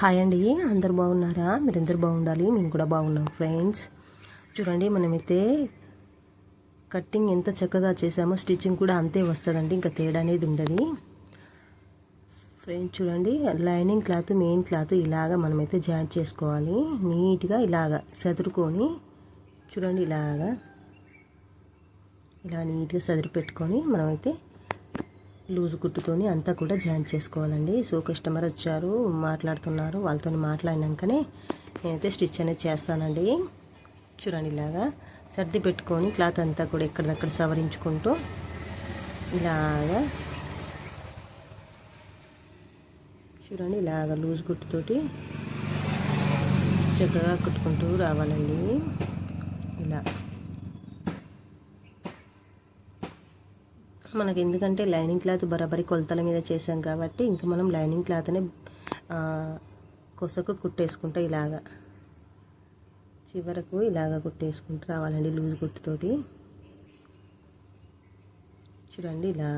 Hi అండి అందరు బాగున్నారా? మీరందరూ బాగుండాలి మేము కూడా బాగున్నాం ఫ్రెండ్స్. చూడండి మనమైతే కట్టింగ్ ఎంత చక్కగా చేసామో స్టిచ్చింగ్ కూడా అంతే వస్తుందండి ఇంకా తేడా అనేది ఉండదు. ఫ్రెండ్స్ చూడండి లైనింగ్ క్లాత్ మెయిన్ క్లాత్ ఇలాగా మనమైతే జాయింట్ చేసుకోవాలి. నీట్గా ఇలాగా చదురుకొని చూడండి ఇలాగా ఇలా నీట్గా చదిరి పెట్టుకొని మనమైతే లూజ్ కుట్టుతోని అంతా కూడా జాయింట్ చేసుకోవాలండి. సో కస్టమర్ వచ్చారు మాట్లాడుతున్నారు. వాళ్ళతో మాట్లాడినాకనే నేనైతే స్టిచ్ అనేది చేస్తానండి. చూడండి ఇలాగా సర్ది పెట్టుకొని క్లాత్ అంతా కూడా ఎక్కడిదక్కడ సవరించుకుంటూ ఇలాగా చూడండి ఇలాగ లూజ్ కుట్టుతోటి చక్కగా కుట్టుకుంటూ రావాలండి. ఇలా. మనకి ఎందుకంటే లైనింగ్ క్లాత్ బరాబరి కొలతల మీద చేసాం కాబట్టి ఇంకా మనం లైనింగ్ క్లాత్ని కొసకు కుట్టేసుకుంటా ఇలాగా. చివరకు ఇలాగ కుట్టేసుకుంటూ రావాలండి లూజ్ కుట్టుతోటి. చూడండి ఇలా.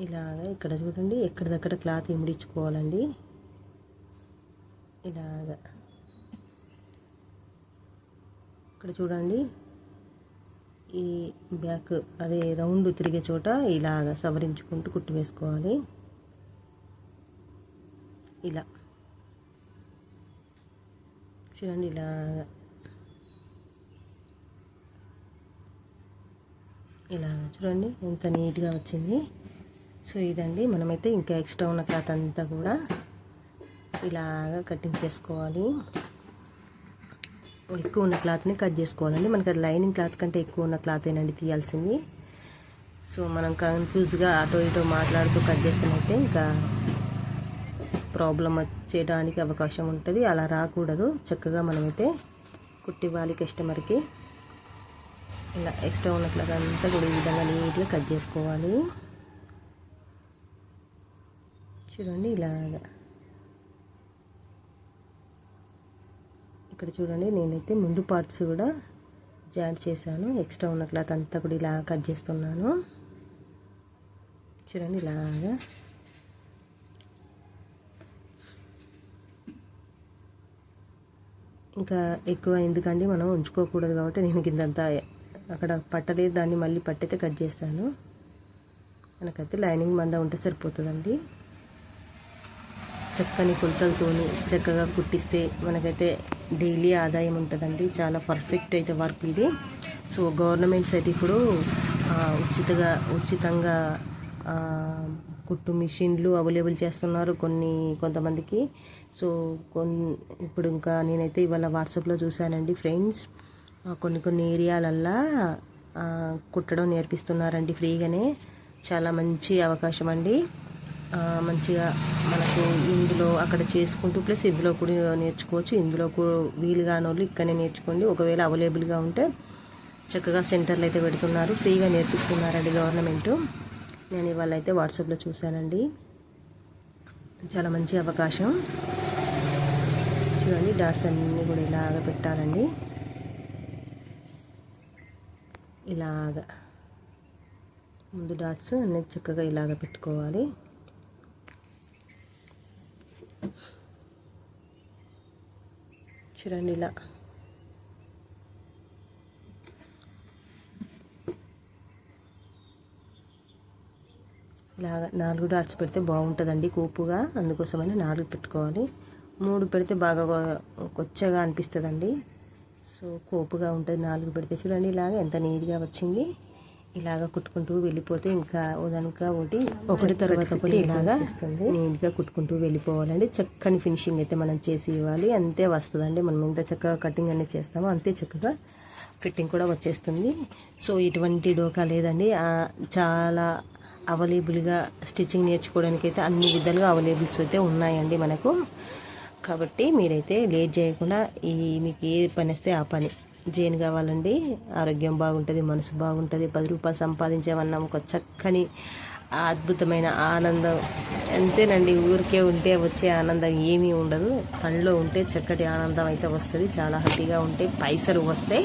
ఇలాగా ఇక్కడ చూడండి ఎక్కడిదక్కడ క్లాత్ ఇమిడించుకోవాలండి ఇలాగ. ఇక్కడ చూడండి ఈ బ్యాక్ అదే రౌండ్ తిరిగే చోట ఇలాగ సవరించుకుంటూ కుట్టు వేసుకోవాలి. ఇలా. చూడండి ఇలా ఇలా చూడండి ఎంత నీట్గా వచ్చింది. సో ఇదండి. మనమైతే ఇంకా ఎక్స్ట్రా ఉన్న క్లాత్ అంతా కూడా ఇలాగా కటింగ్ చేసుకోవాలి. ఎక్కువ ఉన్న క్లాత్ని కట్ చేసుకోవాలండి. మనకి అది లైనింగ్ క్లాత్ కంటే ఎక్కువ ఉన్న క్లాత్ ఏనండి తీయాల్సింది. సో మనం కన్ఫ్యూజ్గా అటో ఇటో మాట్లాడుతూ కట్ చేస్తామైతే ఇంకా ప్రాబ్లం వచ్చేయడానికి అవకాశం ఉంటుంది. అలా రాకూడదు. చక్కగా మనమైతే కుట్టివ్వాలి కస్టమర్కి ఇలా ఎక్స్ట్రా ఉన్న క్లాత్ అంతా కూడా ఈ విధంగా నీట్గా కట్ చేసుకోవాలి. చూడండి ఇలాగా. ఇక్కడ చూడండి నేనైతే ముందు పార్ట్స్ కూడా జాయింట్ చేశాను. ఎక్స్ట్రా ఉన్న క్లాత్ అంతా కూడా ఇలా కట్ చేస్తున్నాను. చూడండి ఇలాగా. ఇంకా ఎక్కువ ఎందుకండి మనం ఉంచుకోకూడదు కాబట్టి నేను కిందంతా అక్కడ పట్టలేదు. దాన్ని మళ్ళీ పట్టయితే కట్ చేస్తాను. మనకైతే లైనింగ్ మంద ఉంటే సరిపోతుందండి. చక్కని కొలతలతోని చక్కగా కుట్టిస్తే మనకైతే డైలీ ఆదాయం ఉంటుందండి. చాలా పర్ఫెక్ట్ అయితే వర్క్ ఇది. సో గవర్నమెంట్స్ అయితే ఇప్పుడు ఉచితగా ఉచితంగా కుట్టు మిషన్లు అవైలబుల్ చేస్తున్నారు కొన్ని కొంతమందికి. సో కొన్ని ఇప్పుడు ఇంకా నేనైతే ఇవాళ వాట్సాప్లో చూశానండి ఫ్రెండ్స్. కొన్ని కొన్ని ఏరియాలల్లా కుట్టడం నేర్పిస్తున్నారండి ఫ్రీగానే. చాలా మంచి అవకాశం అండి మంచిగా మనకు ఇందులో అక్కడ చేసుకుంటూ ప్లస్ ఇందులో కూడా నేర్చుకోవచ్చు. ఇందులో కూడా వీలు కాని వాళ్ళు ఇక్కడనే నేర్చుకోండి. ఒకవేళ అవైలబుల్గా ఉంటే చక్కగా సెంటర్లు అయితే పెడుతున్నారు. ఫ్రీగా నేర్పిస్తున్నారండి గవర్నమెంట్. నేను ఇవాళ అయితే వాట్సాప్లో చూశానండి. చాలా మంచి అవకాశం. చూడండి డాట్స్ అన్నీ కూడా ఇలాగ పెట్టాలండి. ఇలాగ. ముందు డాట్స్ అన్నీ చక్కగా ఇలాగ పెట్టుకోవాలి. చూడండి ఇలా ఇలాగ నాలుగు డాట్స్ పెడితే బాగుంటుందండి కూపుగా. అందుకోసమని నాలుగు పెట్టుకోవాలి. మూడు పెడితే బాగా కొచ్చగా అనిపిస్తుందండి. సో కోపుగా ఉంటుంది నాలుగు పెడితే చూడండి ఇలాగ ఎంత నీట్గా వచ్చింది. ఇలాగ కుట్టుకుంటూ వెళ్ళిపోతే ఇంకా ఉదనక ఒకటి ఒకటి తర్వాత ఒకటి ఇలాగా నీట్గా కుట్టుకుంటూ వెళ్ళిపోవాలండి. చక్కని ఫినిషింగ్ అయితే మనం చేసి ఇవ్వాలి. అంతే వస్తుందండి. మనం ఎంత చక్కగా కటింగ్ అనేది చేస్తామో అంతే చక్కగా ఫిట్టింగ్ కూడా వచ్చేస్తుంది. సో ఇటువంటి డోకా లేదండి. చాలా అవైలబుల్గా స్టిచ్చింగ్ నేర్చుకోవడానికి అయితే అన్ని విధాలుగా అవైలబుల్స్ అయితే ఉన్నాయండి మనకు. కాబట్టి మీరైతే లేట్ చేయకుండా ఈ మీకు ఏ పని వస్తే ఆ పని. జైన్ కావాలండి. ఆరోగ్యం బాగుంటుంది మనసు బాగుంటుంది పది రూపాయలు సంపాదించామన్నా ఒక చక్కని అద్భుతమైన ఆనందం. అంతేనండి ఊరికే ఉంటే వచ్చే ఆనందం ఏమీ ఉండదు. పనిలో ఉంటే చక్కటి ఆనందం అయితే వస్తుంది. చాలా హ్యాపీగా ఉంటే పైసలు వస్తాయి.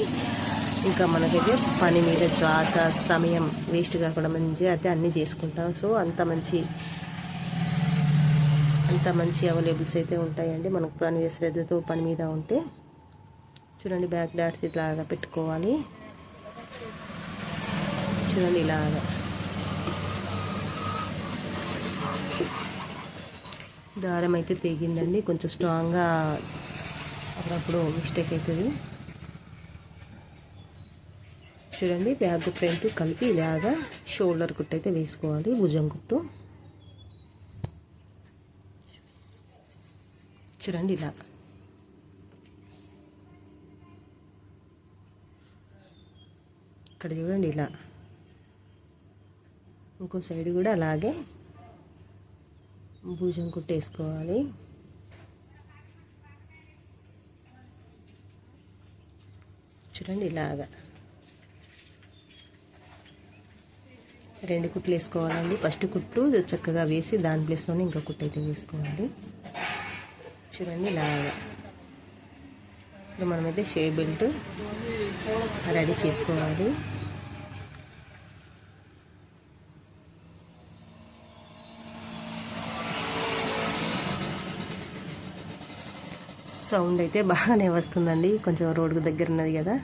ఇంకా మనకైతే పని మీద శ్వాస సమయం వేస్ట్ కాకుండా మంచిగా అయితే అన్నీ చేసుకుంటాం. సో అంత మంచి అంత మంచి అవైలబుల్స్ అయితే ఉంటాయండి. మనకు పని శ్రద్ధతో పని మీద ఉంటే చూడండి బ్యాక్ డాట్స్ ఇట్లాగా పెట్టుకోవాలి. చూడండి ఇలాగా. దారం అయితే తెగిందండి. కొంచెం స్ట్రాంగ్గా అప్పుడప్పుడు మిస్టేక్ అవుతుంది. చూడండి బ్యాగ్ ఫ్రంట్ కలిపి ఇలాగా షోల్డర్ కుట్టు అయితే వేసుకోవాలి భుజం కుట్టు. చూడండి ఇలా. ఇక్కడ చూడండి ఇలా. ఇంకో సైడ్ కూడా అలాగే భుజం కుట్టేసుకోవాలి. చూడండి ఇలాగా. రెండు కుట్లు వేసుకోవాలండి. ఫస్ట్ కుట్టు చక్కగా వేసి దాని ప్లేస్లోనే ఇంకా కుట్టు అయితే వేసుకోవాలి. చూడండి ఇలాగా. ఇప్పుడు మనమైతే షే బెల్ట్ రెడీ చేసుకోవాలి. సౌండ్ అయితే బాగానే వస్తుందండి. కొంచెం రోడ్డు దగ్గర ఉన్నది కదా.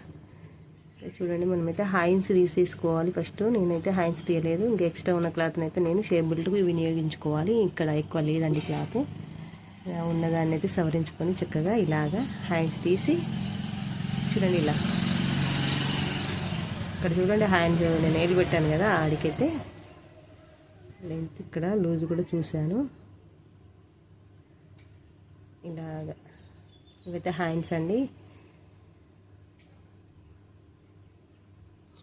చూడండి మనమైతే హైన్స్ తీసేసుకోవాలి ఫస్ట్. నేనైతే హైన్స్ తీయలేదు. ఇంకా ఎక్స్ట్రా ఉన్న క్లాత్ని అయితే నేను షేప్ బెల్ట్కి వినియోగించుకోవాలి. ఇక్కడ ఎక్కువ లేదండి క్లాత్. ఉన్నదాన్ని అయితే సవరించుకొని చక్కగా ఇలాగా హ్యాండ్స్ తీసి చూడండి ఇలా. ఇక్కడ చూడండి హ్యాండ్ నేను ఏలు పెట్టాను కదా ఆడికైతే. లెంత్ ఇక్కడ లూజ్ కూడా చూశాను. ఇలాగా. ఇవైతే హ్యాండ్స్ అండి.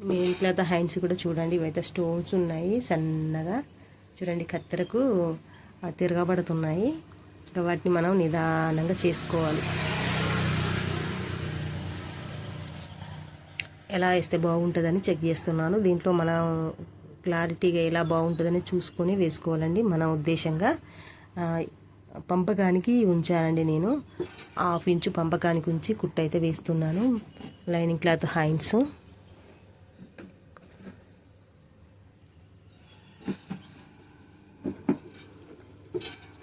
మీ ఇంట్లో హ్యాండ్స్ కూడా చూడండి ఇవైతే స్టోన్స్ ఉన్నాయి సన్నగా. చూడండి కత్తెరకు తిరగబడుతున్నాయి. ఇంకా వాటిని మనం నిదానంగా చేసుకోవాలి. ఎలా వేస్తే బాగుంటుందని చెక్ చేస్తున్నాను. దీంట్లో మనం క్లారిటీగా ఎలా బాగుంటుందని చూసుకొని వేసుకోవాలండి. మన ఉద్దేశంగా పంపకానికి ఉంచానండి నేను. హాఫ్ ఇంచు పంపకానికి ఉంచి కుట్ట అయితే వేస్తున్నాను. లైనింగ్ క్లాత్ హైన్స్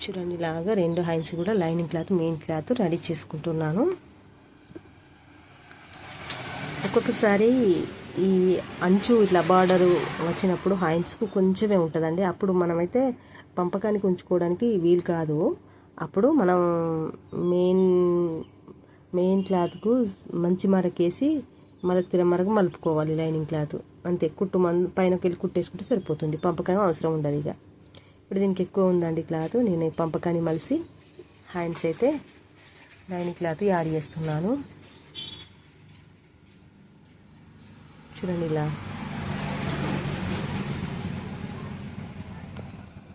చూడండి ఇలాగా రెండు హైన్స్ కూడా lining cloth main cloth ready చేసుకుంటున్నాను. ఒక్కొక్కసారి ఈ అంచు ఇట్లా బార్డర్ వచ్చినప్పుడు హైన్స్కు కొంచెమే ఉంటుందండి. అప్పుడు మనమైతే పంపకానికి ఉంచుకోవడానికి వీలు కాదు. అప్పుడు మనం మెయిన్ మెయిన్ క్లాత్కు మంచి మరకేసి మళ్ళీ తిర మరకు మలుపుకోవాలి లైనింగ్ క్లాత్ అంతే కుట్టు మన పైనకి వెళ్ళి కుట్టేసుకుంటే సరిపోతుంది. పంపకం అవసరం ఉండదు ఇక. ఇప్పుడు దీనికి ఎక్కువ ఉందండి క్లాత్ నేను పంపకాన్ని మలిసి హ్యాండ్స్ అయితే లైనింగ్ క్లాత్ యాడ్ చేస్తున్నాను. చూడండి ఇలా.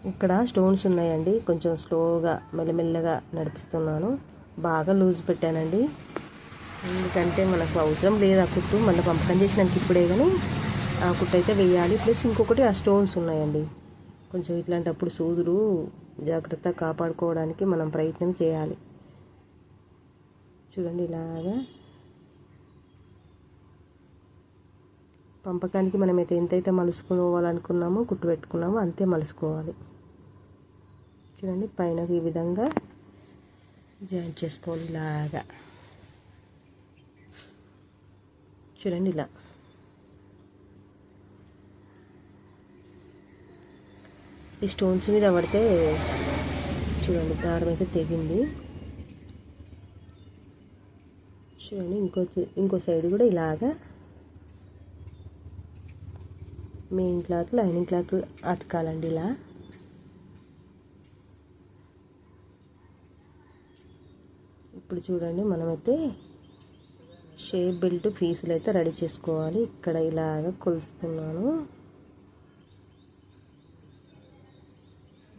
ఇక్కడ స్టోన్స్ ఉన్నాయండి. కొంచెం స్లోగా మెల్లమెల్లగా నడిపిస్తున్నాను. బాగా లూజ్ పెట్టానండి. ఎందుకంటే మనకు అవసరం లేదు ఆ కుట్టు. మళ్ళీ పంపకం చేసినాక ఇప్పుడే కానీ ఆ కుట్టు అయితే వేయాలి. ప్లస్ ఇంకొకటి ఆ స్టోన్స్ ఉన్నాయండి. కొంచెం ఇట్లాంటప్పుడు సూదులు జాగ్రత్త కాపాడుకోవడానికి మనం ప్రయత్నం చేయాలి. చూడండి ఇలాగా. పంపకానికి మనమైతే ఎంతైతే మలుసుకోవాలనుకున్నామో కుట్టు పెట్టుకున్నామో అంతే మలుసుకోవాలి. చూడండి పైన ఈ విధంగా జాయిన్ చేసుకోండి ఇలాగా. చూడండి ఇలా. ఈ స్టోన్స్ మీద పడితే చూడండి దారం అయితే తెగింది. చూడండి ఇంకో ఇంకో సైడ్ కూడా ఇలాగా మెయిన్ క్లాత్ లైనింగ్ క్లాత్ అతకాలండి ఇలా. ఇప్పుడు చూడండి మనమైతే షేప్ బెల్ట్ పీసులు అయితే రెడీ చేసుకోవాలి. ఇక్కడ ఇలాగ కొలుస్తున్నాను.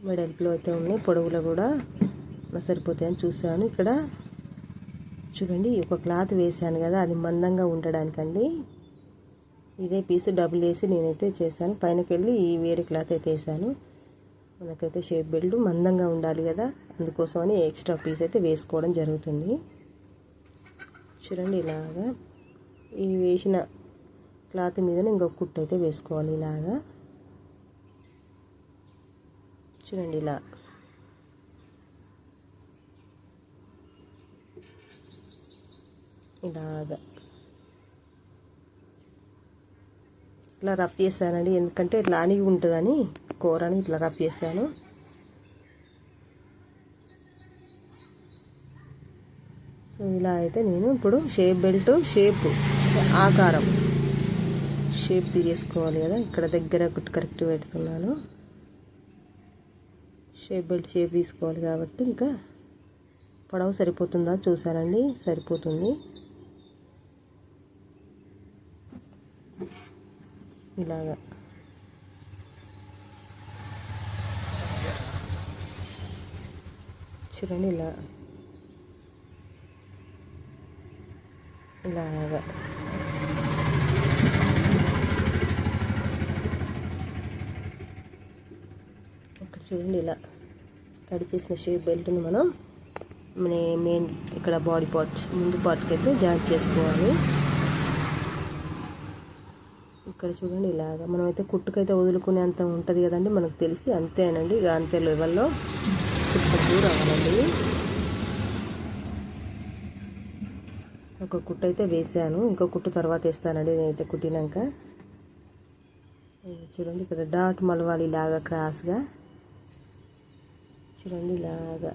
వెడల్పులో అయితే ఉన్నాయి. పొడవులో కూడా సరిపోతాయని చూశాను. ఇక్కడ చూడండి ఒక క్లాత్ వేసాను కదా అది మందంగా ఉండడానికండి. ఇదే పీస్ డబుల్ వేసి నేనైతే చేశాను. పైనకెళ్ళి ఈ వేరే క్లాత్ అయితే వేసాను మనకైతే షేప్ బెల్ట్ మందంగా ఉండాలి కదా. అందుకోసమని ఎక్స్ట్రా పీస్ అయితే వేసుకోవడం జరుగుతుంది. చూడండి ఇలాగా ఈ వేసిన క్లాత్ మీద ఇంకొక కుట్టు అయితే వేసుకోవాలి ఇలాగా. చూడండి ఇలా. ఇలాగా. ఇలా రఫ్ చేశానండి. ఎందుకంటే ఇట్లా అని ఉంటుందని కూరని ఇట్లా రఫ్ చేశాను. ఇలా అయితే నేను ఇప్పుడు షేప్ బెల్ట్ షేప్ ఆకారం. షేప్ తీసుకోవాలి కదా ఇక్కడ దగ్గర కుట్టు కరెక్ట్ పెడుతున్నాను. షేప్ బెల్ట్ షేప్ తీసుకోవాలి కాబట్టి ఇంకా పొడవు సరిపోతుందా చూసారండి? సరిపోతుంది. ఇలాగా. చూడండి ఇలా. ఇలాగా ఇక్కడ చూడండి ఇలా రెడీ చేసిన షేప్ బెల్ట్ని మనం మన మెయిన్ ఇక్కడ బాడీ పార్ట్ ముందు పార్ట్కి అయితే జాయిన్ చేసుకోవాలి. ఇక్కడ చూడండి ఇలాగా మనమైతే కుట్టుకైతే వదులుకునేంత ఉంటుంది కదండి మనకు తెలిసి అంతేనండి. ఇక అంతే లెవెల్లో కుట్టుకు రావాలండి. ఒక కుట్టు అయితే వేసాను ఇంకో కుట్టు తర్వాత వేస్తానండి నేనైతే కుట్టినాక. చూడండి ఇక్కడ డాట్ మలవాలి ఇలాగా క్రాస్గా. చూడండి ఇలాగా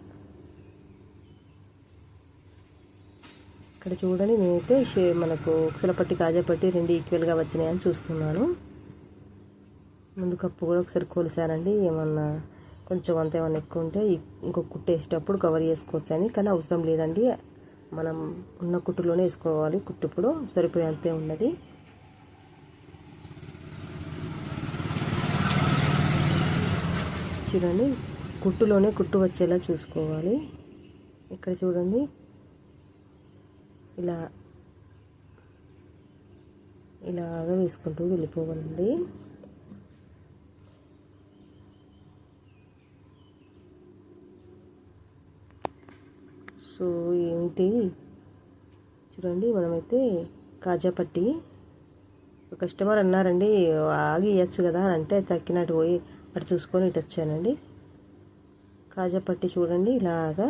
ఇక్కడ చూడండి నేనైతే షే మనకు ఉక్సలపట్టి కాజాపట్టి రెండు ఈక్వల్గా వచ్చినాయని చూస్తున్నాను. ముందు కప్పు కూడా ఒకసారి కొలిసానండి. ఏమన్నా కొంచెం అంత ఏమైనా ఎక్కువ ఉంటే ఇంకొక కుట్టు వేసేటప్పుడు కవర్ చేసుకోవచ్చు అని కానీ అవసరం లేదండి. మనం ఉన్న కుట్టులోనే వేసుకోవాలి. కుట్టు ఇప్పుడు సరిపోయేంతే ఉన్నది. చూడండి కుట్టులోనే కుట్టు వచ్చేలా చూసుకోవాలి. ఇక్కడ చూడండి ఇలా ఇలాగా వేసుకుంటూ వెళ్ళిపోవాలండి. సో ఏంటి? చూడండి మనమైతే కాజాపట్టి. ఒక కస్టమర్ అన్నారండి ఆగి ఇవ్వచ్చు కదా అని అంటే తక్కినట్టు పోయి అటు చూసుకొని ఇటు వచ్చానండి. కాజాపట్టి చూడండి ఇలాగా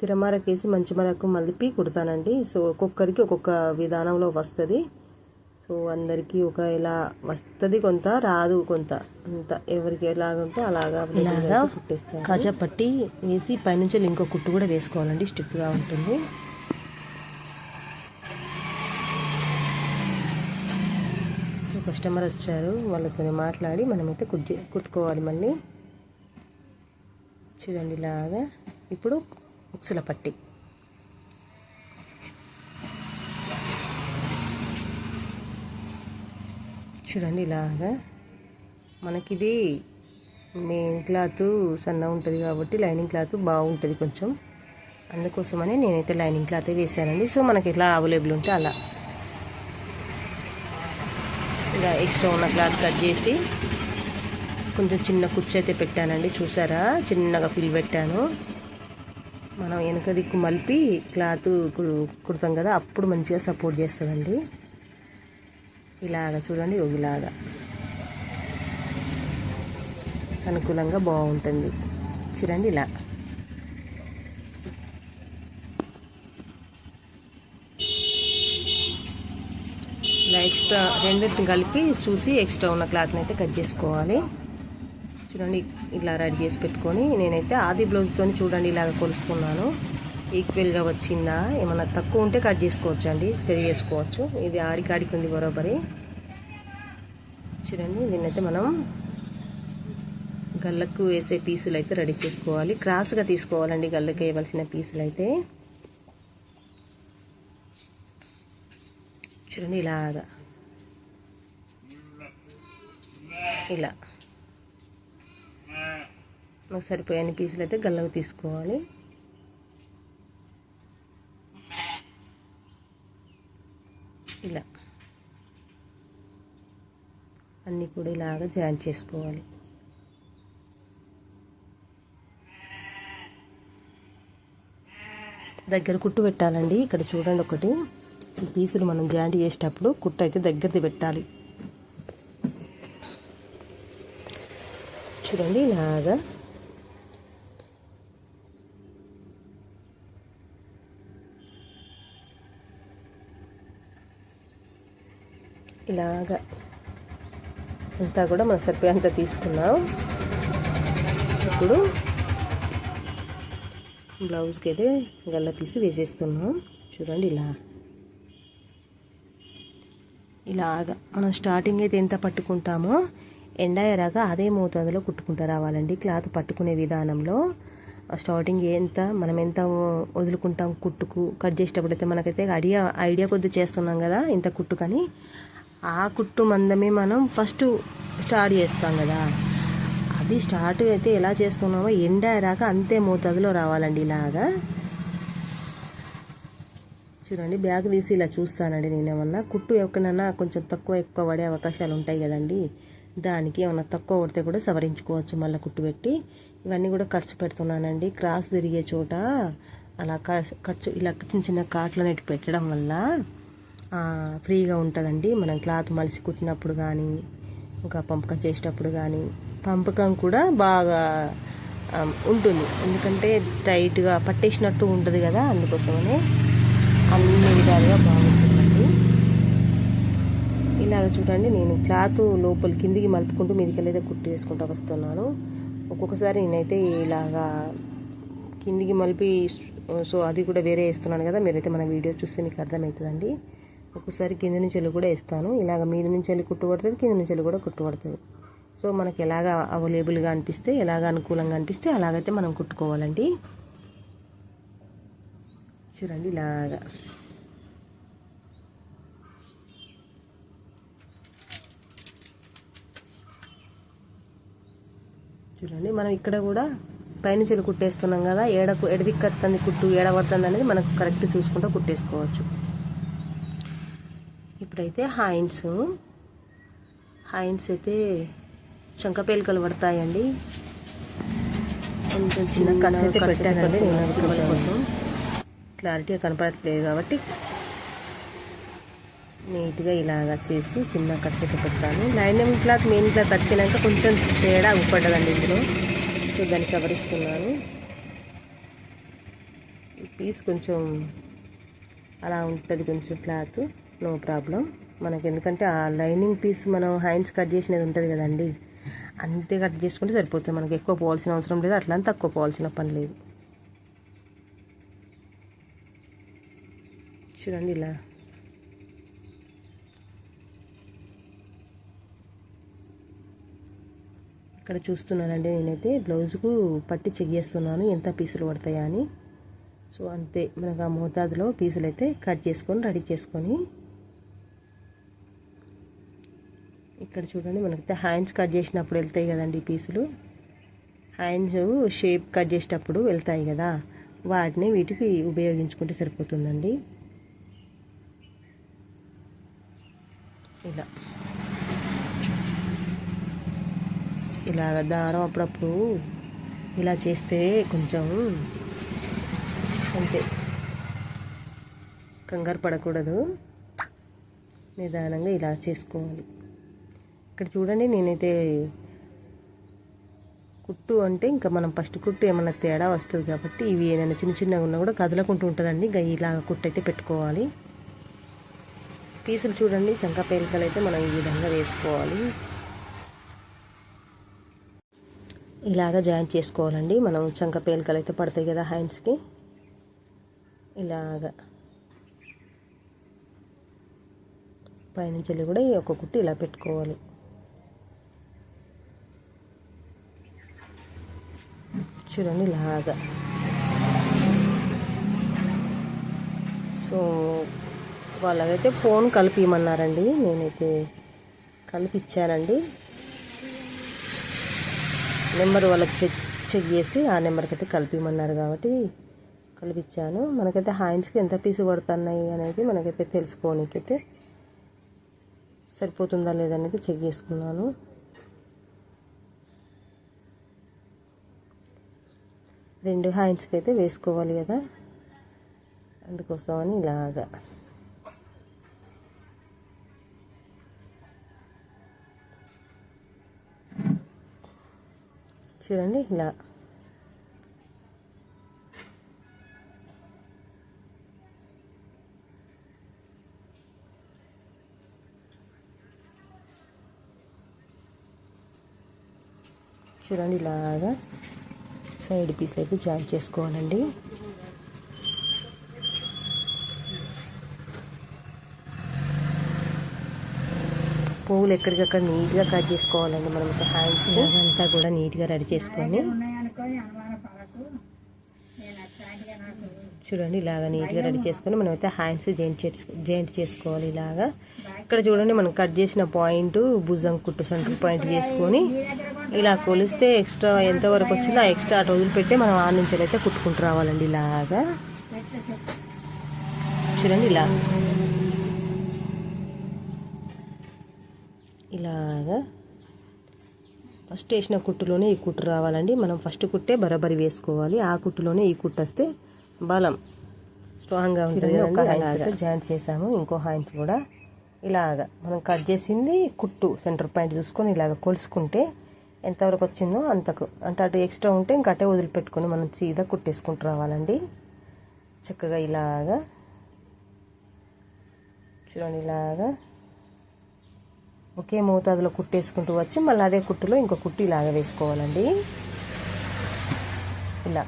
తిరమరకేసి మంచి మరకు మలిపి కుడతానండి. సో ఒక్కొక్కరికి ఒక్కొక్క విధానంలో వస్తుంది. సో అందరికీ ఒక ఇలా వస్తుంది కొంత రాదు కొంత. అంత ఎవరికి ఎలాగ ఉంటే అలాగా ఇలాగా కుట్టేస్తాను కాజా పట్టి వేసి పైనుంచి ఇంకో కుట్టు కూడా వేసుకోవాలండి స్టిఫ్గా ఉంటుంది. సో కస్టమర్ వచ్చారు వాళ్ళతో మాట్లాడి మనమైతే కుట్టి కుట్టుకోవాలి మళ్ళీ. చూడండి ఇలాగా. ఇప్పుడు ఉక్సుల పట్టి. చూడండి ఇలాగా. మనకిది మెయిన్ క్లాత్ సన్న ఉంటుంది కాబట్టి లైనింగ్ క్లాత్ బాగుంటుంది కొంచెం. అందుకోసమని నేనైతే లైనింగ్ క్లాత్ వేసానండి సో మనకి ఇట్లా అవైలబుల్ ఉంటే అలా. ఇలా ఎక్స్ట్రా ఉన్న క్లాత్ కట్ చేసి కొంచెం చిన్న కుర్చీ అయితే పెట్టానండి. చూసారా? చిన్నగా ఫిల్ పెట్టాను. మనం వెనక దిక్కు మలిపి క్లాత్ కుడతాం కదా అప్పుడు మంచిగా సపోర్ట్ చేస్తుందండి. ఇలాగ చూడండి ఇలాగా. అనుకూలంగా బాగుంటుంది. చూడండి ఇలా. ఇలా ఎక్స్ట్రా రెండింటిని కలిపి చూసి ఎక్స్ట్రా ఉన్న క్లాత్ని అయితే కట్ చేసుకోవాలి. చూడండి ఇలా రెడీ చేసి పెట్టుకొని నేనైతే ఆది బ్లౌజ్తో చూడండి ఇలాగ కొలుసుకున్నాను ఈక్వల్గా వచ్చిందా? ఏమన్నా తక్కువ ఉంటే కట్ చేసుకోవచ్చు అండి సరి చేసుకోవచ్చు. ఇది ఆరికాడికి ఉంది బరోబరి. చూడండి దీన్నైతే మనం గల్లకు వేసే పీసులు అయితే రెడీ చేసుకోవాలి. క్రాస్గా తీసుకోవాలండి గల్లకు వేయవలసిన పీసులు అయితే. చూడండి ఇలాగా. ఇలా. నాకు సరిపోయే పీసులు అయితే గల్లకు తీసుకోవాలి. ఇలా. అన్నీ కూడా ఇలాగా జాయిన్ చేసుకోవాలి. దగ్గర కుట్టు పెట్టాలండి. ఇక్కడ చూడండి ఒకటి. ఈ పీసులు మనం జాయింట్ చేసేటప్పుడు కుట్టు అయితే దగ్గరది పెట్టాలి. చూడండి ఇలాగా ఇలాగా. అంతా కూడా మన అంతా తీసుకున్నాం. ఇప్పుడు బ్లౌజ్కి అయితే గల్ల పీసు వేసేస్తున్నాం. చూడండి ఇలా. ఇలాగా మనం స్టార్టింగ్ అయితే ఎంత పట్టుకుంటామో ఎండాయరాగా అదే మోతాదులో కుట్టుకుంటూ రావాలండి. క్లాత్ పట్టుకునే విధానంలో. స్టార్టింగ్ ఎంత మనం ఎంత వదులుకుంటాం కుట్టుకు కట్ చేసేటప్పుడు అయితే మనకైతే ఐడియా ఐడియా కొద్ది చేస్తున్నాం కదా ఇంత కుట్టుకని ఆ కుట్టు మందమే మనం ఫస్ట్ స్టార్ట్ చేస్తాం కదా. అది స్టార్ట్ అయితే ఎలా చేస్తున్నామో ఎండాయరాక అంతే మోతాదులో రావాలండి ఇలాగా. చూడండి బ్యాగ్ తీసి ఇలా చూస్తానండి నేను ఏమన్నా. కుట్టు ఎక్కడన్నా కొంచెం తక్కువ ఎక్కువ పడే అవకాశాలు ఉంటాయి కదండి. దానికి ఏమన్నా తక్కువ పడితే కూడా సవరించుకోవచ్చు మళ్ళీ కుట్టు పెట్టి. ఇవన్నీ కూడా ఖర్చు పెడుతున్నానండి. క్రాస్ తిరిగే చోట అలా ఖర్చు ఇలా చిన్న చిన్న కాట్లు అనేవి పెట్టడం వల్ల ఫ్రీగా ఉంటుందండి. మనం క్లాత్ మలిసి కుట్టినప్పుడు కానీ ఇంకా పంపకం చేసేటప్పుడు కానీ పంపకం కూడా బాగా ఉంటుంది. ఎందుకంటే టైట్గా పట్టేసినట్టు ఉంటుంది కదా అందుకోసమనే అన్ని విధాలుగా బాగుంటుందండి. ఇలాగ చూడండి నేను క్లాత్ లోపల కిందికి మలుపుకుంటూ మీదికెళ్ళైతే కుట్టి వేసుకుంటూ వస్తున్నాను. ఒక్కొక్కసారి నేనైతే ఇలాగా కిందికి మలిపి సో అది కూడా వేరే వేస్తున్నాను కదా మీరైతే మన వీడియో చూస్తే మీకు అర్థమవుతుందండి. ఒక్కొక్కసారి కింద నుంచి వెళ్ళి కూడా వేస్తాను. ఇలాగ మీద నుంచి వెళ్ళి కుట్టుబడుతుంది కింద నుంచి వెళ్ళి కూడా కుట్టుబడుతుంది సో మనకి ఎలాగ అవైలబుల్గా అనిపిస్తే ఎలాగ అనుకూలంగా అనిపిస్తే అలాగైతే మనం కుట్టుకోవాలండి. చూడండి ఇలాగా. చూడండి మనం ఇక్కడ కూడా పైనుంచి కుట్టేస్తున్నాం కదా ఏడకు ఎడదిక్కత్తంది కుట్టు ఏడబడుతుంది అనేది మనకు కరెక్ట్ చూసుకుంటూ కుట్టేసుకోవచ్చు. ఇప్పుడైతే హాయిన్స్. హాయిన్స్ అయితే చంకపేలికలు పడతాయండి. కొంచెం చిన్న కట్స్ అయితే పెట్టానండి నేను కోసం. క్లారిటీగా కనపడట్లేదు కాబట్టి నీట్గా ఇలాగా చేసి చిన్న కట్స్ అయితే పెడతాను. లైనింగ్ క్లాత్ మెయిన్ క్లాత్ తక్కినాక కొంచెం తేడా ఉప్పడ్డదండి ఇందులో. సో దాన్ని సవరిస్తున్నాను. పీస్ కొంచెం అలా ఉంటుంది కొంచెం క్లాత్. No problem. మనకి ఎందుకంటే ఆ లైనింగ్ పీస్ మనం హ్యాండ్స్ కట్ చేసినది ఉంటుంది కదండి. అంతే కట్ చేసుకుంటే సరిపోతుంది. మనకి ఎక్కువ పోవాల్సిన అవసరం లేదు. అట్లా తక్కువ పోవాల్సిన పని లేదు. చూడండి ఇలా. ఇక్కడ చూస్తున్నానండి నేనైతే బ్లౌజ్కు పట్టి చెక్ చేస్తున్నాను. ఎంత పీసులు పడతాయా అని. సో అంతే. మనకు ఆ మోతాదులో పీసులు అయితే కట్ చేసుకొని రెడీ చేసుకొని ఇక్కడ చూడండి మనకైతే హ్యాండ్స్ కట్ చేసినప్పుడు వెళ్తాయి కదండి పీసులు. హ్యాండ్స్ షేప్ కట్ చేసేటప్పుడు వెళ్తాయి కదా. వాటిని వీటికి ఉపయోగించుకుంటే సరిపోతుందండి. ఇలా. ఇలా దారం అప్పుడప్పుడు ఇలా చేస్తే కొంచెం అంతే. కంగారు పడకూడదు. నిదానంగా ఇలా చేసుకోవాలి. ఇక్కడ చూడండి నేనైతే కుట్టు అంటే ఇంకా మనం ఫస్ట్ కుట్టు ఏమైనా తేడా వస్తుంది కాబట్టి ఇవి ఏమైనా చిన్న చిన్నగా ఉన్నా కూడా కదలకుంటూ ఉంటుందండి. ఇంకా ఇలాగ కుట్టు అయితే పెట్టుకోవాలి. పీసులు చూడండి చంకా పేలికలు అయితే మనం ఈ విధంగా వేసుకోవాలి. ఇలాగ జాయిన్ చేసుకోవాలండి. మనం చంక పేలికలు అయితే పడతాయి కదా హ్యాండ్స్కి ఇలాగా. పైనుంచి కూడా ఒక కుట్టు ఇలా పెట్టుకోవాలి. చూడండి ఇలాగా. సో వాళ్ళకైతే ఫోన్ కలిపిమన్నారండి నేనైతే కలిపిచ్చానండి. నెంబర్ వాళ్ళకి చెక్ చెక్ చేసి ఆ నెంబర్కి అయితే కలిపిమన్నారు కాబట్టి కలిపిచ్చాను. మనకైతే హ్యాండ్స్కి ఎంత పీసు పడుతున్నాయి అనేది మనకైతే తెలుసుకోనికైతే సరిపోతుందా లేదనేది చెక్ చేసుకున్నాను. రెండు హ్యాండ్స్కి అయితే వేసుకోవాలి కదా. అందుకోసమని ఇలాగా. చూడండి ఇలా. చూడండి ఇలాగా. సైడ్ పీస్ అయితే జాయిన్ చేసుకోవాలండి. పువ్వులు ఎక్కడికక్కడ నీట్గా కట్ చేసుకోవాలండి మనం హ్యాండ్స్ అంతా కూడా నీట్గా రెడీ చేసుకొని. చూడండి ఇలాగా నీట్గా రెడీ చేసుకొని మనమైతే హ్యాండ్స్ జాయింట్ జాయింట్ చేసుకోవాలి ఇలాగా. ఇక్కడ చూడండి మనం కట్ చేసిన పాయింట్ భుజం కుట్టు సెంటర్ పాయింట్ చేసుకొని ఇలా కొలిస్తే ఎక్స్ట్రా ఎంత వరకు వచ్చిందో ఆ ఎక్స్ట్రా అటు వదిలిపెట్టి మనం ఆ నుంచి అయితే కుట్టుకుంటూ రావాలండి ఇలాగా. చూడండి ఇలా. ఇలాగా. ఫస్ట్ వేసిన కుట్టులోనే ఈ కుట్టు రావాలండి. మనం ఫస్ట్ కుట్టే బరబరి వేసుకోవాలి. ఆ కుట్టులోనే ఈ కుట్టు వస్తే బలం. స్ట్రాంగ్గా ఉంటుంది ఒక హ్యాండ్స్ జాయింట్ చేసాము ఇంకో హ్యాండ్స్ కూడా ఇలాగా. మనం కట్ చేసింది కుట్టు సెంటర్ పాయింట్ చూసుకొని ఇలాగ కొలుసుకుంటే ఎంతవరకు వచ్చిందో అంతకు. అంటే అటు ఎక్స్ట్రా ఉంటే ఇంకా అటే వదిలిపెట్టుకొని మనం సీదా కుట్టేసుకుంటూ రావాలండి. చక్కగా ఇలాగా. చూడండి ఇలాగా. ఒకే మోతాదులో కుట్టేసుకుంటూ వచ్చి మళ్ళీ అదే కుట్టులో ఇంకో కుట్టు ఇలాగ వేసుకోవాలండి ఇలా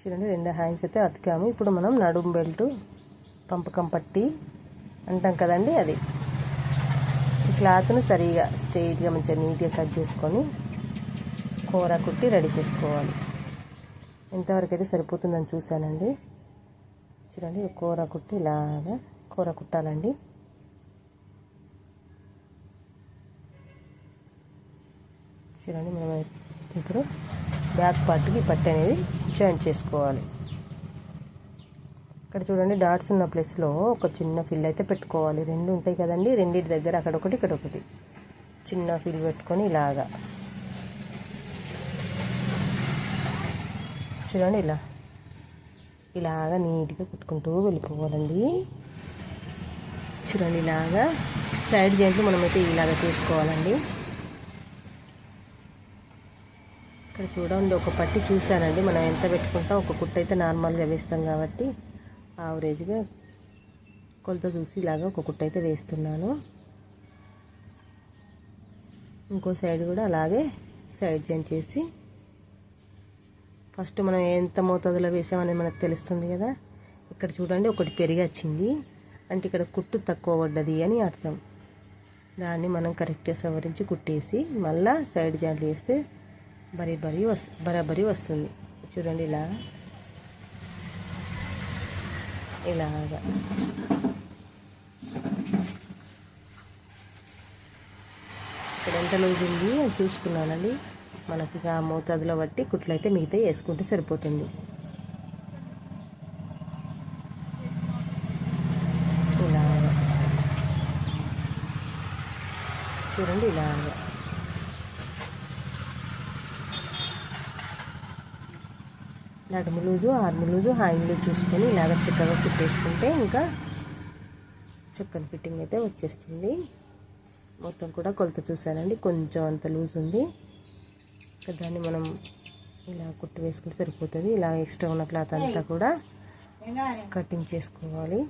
చూడండి రెండు హ్యాండ్స్ అయితే అతికాము. ఇప్పుడు మనం నడుము బెల్ట్ పంపకం పట్టి అంటాం కదండి అది. ఈ క్లాత్ను సరిగా స్ట్రైట్గా మంచిగా నీట్గా కట్ చేసుకొని కూర కుట్టి రెడీ చేసుకోవాలి. ఎంతవరకు అయితే సరిపోతుందని చూశానండి. చూడండి కూర కుట్టి ఇలాగా కూర కుట్టాలండి. చూడండి మనం ఇప్పుడు బ్యాక్ పార్ట్కి పట్టి అనేది జాయింట్ చేసుకోవాలి. ఇక్కడ చూడండి డాట్స్ ఉన్న ప్లేస్లో ఒక చిన్న ఫిల్ అయితే పెట్టుకోవాలి. రెండు ఉంటాయి కదండి రెండింటి దగ్గర అక్కడ ఒకటి ఇక్కడ ఒకటి. చిన్న ఫిల్ పెట్టుకొని ఇలాగా. చూడండి ఇలా. ఇలాగా నీట్గా కుట్టుకుంటూ వెళ్ళిపోవాలండి. చూడండి ఇలాగా. సైడ్ జాయింట్లు మనమైతే ఇలాగ చేసుకోవాలండి. ఇక్కడ చూడండి ఒక పట్టి చూశానండి. మనం ఎంత పెట్టుకుంటాం ఒక కుట్ట అయితే నార్మల్గా వేస్తాం కాబట్టి ఆవరేజ్గా కొలత చూసి ఇలాగా ఒక కుట్ట అయితే వేస్తున్నాను. ఇంకో సైడ్ కూడా అలాగే సైడ్ జాయిన్ చేసి ఫస్ట్ మనం ఎంత మోతాదులో వేసామనేది మనకు తెలుస్తుంది కదా. ఇక్కడ చూడండి ఒకటి పెరిగి వచ్చింది. అంటే ఇక్కడ కుట్టు తక్కువ పడ్డది అని అర్థం. దాన్ని మనం కరెక్ట్గా సవరించి కుట్టేసి మళ్ళీ సైడ్ జాయింట్లు వేస్తే బరీ బరీ వస్ బరాబరి వస్తుంది. చూడండి ఇలా. ఇలాగా. ఇక్కడ ఎంత లూజ్ ఉంది అని చూసుకున్నానండి. మనకి ఆ మోతాదులో బట్టి కుట్లు అయితే మిగతా వేసుకుంటే సరిపోతుంది. ఇలాగా. చూడండి ఇలాగా. నడుము loose arm loose hand loose చూసుకొని ఇలాగ చక్కగా కుట్టేసుకుంటే ఇంకా చక్కని ఫిట్టింగ్ అయితే వచ్చేస్తుంది. మొత్తం కూడా కొలత చూసానండి కొంచెం అంత లూజ్ ఉంది. ఇంకా దాన్ని మనం ఇలా కుట్టు వేసుకుంటే సరిపోతుంది. ఇలా ఎక్స్ట్రా ఉన్న క్లాత్ అంతా కూడా కటింగ్ చేసుకోవాలి.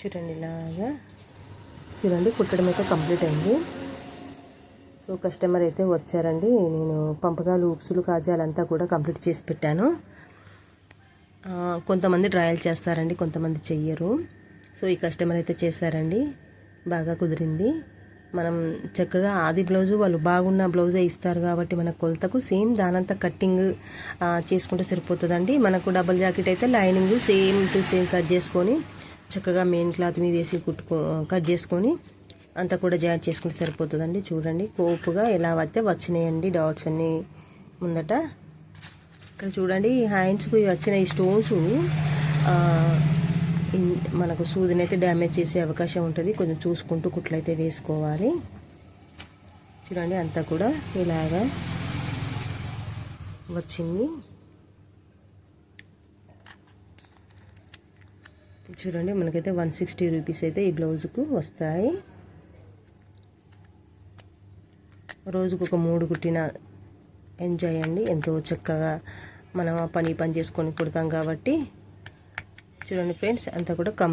చూడండి ఇలాగా. చూడండి కుట్టడం అయితే కంప్లీట్ అయింది. సో కస్టమర్ అయితే వచ్చారండి. నేను పంపకాలు ఉప్సులు కాజాలంతా కూడా కంప్లీట్ చేసి పెట్టాను. కొంతమంది ట్రయల్ చేస్తారండి కొంతమంది చెయ్యరు. సో ఈ కస్టమర్ అయితే చేశారండి. బాగా కుదిరింది. మనం చక్కగా ఆది బ్లౌజు వాళ్ళు బాగున్న బ్లౌజే ఇస్తారు కాబట్టి మన కొలతకు సేమ్ దానంతా కట్టింగ్ చేసుకుంటే సరిపోతుందండి. మనకు డబల్ జాకెట్ అయితే lining same to same cut చేసుకొని చక్కగా మెయిన్ క్లాత్ మీద వేసి కుట్టుకో కట్ చేసుకొని అంతా కూడా జాయిన్ చేసుకుంటే సరిపోతుందండి. చూడండి కోపుగా ఎలా వస్తే వచ్చినాయండి డాట్స్ అన్నీ ముందట. ఇక్కడ చూడండి హ్యాండ్స్కి వచ్చిన ఈ స్టోన్స్. మనకు సూదిని అయితే డ్యామేజ్ చేసే అవకాశం ఉంటుంది. కొంచెం చూసుకుంటూ కుట్లయితే వేసుకోవాలి. చూడండి అంతా కూడా ఇలాగా వచ్చింది. చూడండి మనకైతే వన్ సిక్స్టీ రూపీస్ అయితే ఈ బ్లౌజ్కు వస్తాయి. రోజుకు ఒక మూడు కుట్టిన ఎంజాయ్ అండి. ఎంతో చక్కగా మనం ఆ పని పని చేసుకొని కుడతాం కాబట్టి. చూడండి ఫ్రెండ్స్ అంతా కూడా